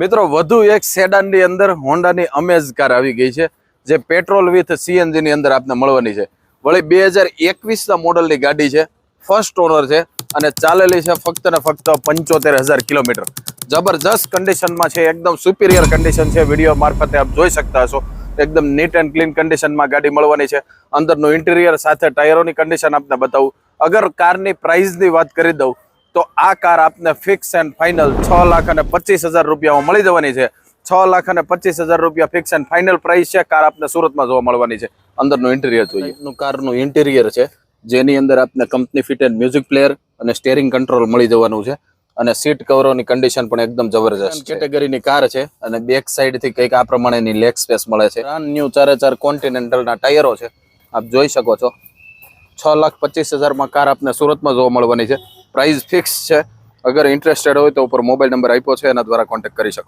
મિત્રો, વધુ એક સેડાનની અંદર હોન્ડાની અમેઝ કાર આવી ગઈ છે, જે પેટ્રોલ વિથ સીએનજીની અંદર આપને મળવાની છે. વળી બે હજાર એકવીસના મોડલની ગાડી છે ફર્સ્ટ ઓનર છે અને ચાલેલી છે ફક્ત ને ફક્ત પંચોતેર હજાર કિલોમીટર. જબરજસ્ત કન્ડિશનમાં છે, એકદમ સુપિરિયર કન્ડિશન છે. વીડિયો મારફતે આપ જોઈ શકતા હશો. એકદમ નીટ એન્ડ ક્લીન કન્ડિશનમાં ગાડી મળવાની છે. અંદરનું ઇન્ટિરિયર સાથે ટાયરોની કન્ડિશન આપને બતાવું. અગર કારની પ્રાઇઝની વાત કરી દઉં તો આ કાર આપને ફિક્સ એન્ડ ફાઇનલ છ લાખ અને પચીસ હજાર રૂપિયામાં મળી જવાની છે. છ લાખ અને પચીસ હજાર રૂપિયા ફિક્સ એન્ડ ફાઇનલ પ્રાઇસ છે. કાર આપને સુરતમાં જોવા મળવાની છે. અંદરનું ઇન્ટિરિયર જોઈએ. કારનું ઇન્ટિરિયર છે. જેની અંદર આપને કંપની ફિટેડ મ્યુઝિક પ્લેયર અને સ્ટેરિંગ કંટ્રોલ મળી જવાનું છે. અને સીટ કવરોની કન્ડિશન પણ એકદમ જબરજસ્ત કેટેગરીની કાર છે અને બેક સાઈડથી કંઈક આ પ્રમાણેની લેગ સ્પેસ મળે છે. ન્યુ ચારે ચાર કોન્ટિનેન્ટલના ટાયરો છે. આપ જોઈ શકો છો. છ લાખ પચીસ હજારમાં કાર આપને સુરતમાં જોવા મળવાની છે. પ્રાઇસ ફિક્સ છે. અગર ઇન્ટરેસ્ટેડ હોય તો ઉપર મોબાઈલ નંબર આપ્યો છે, એના દ્વારા કોન્ટેક્ટ કરી શકો.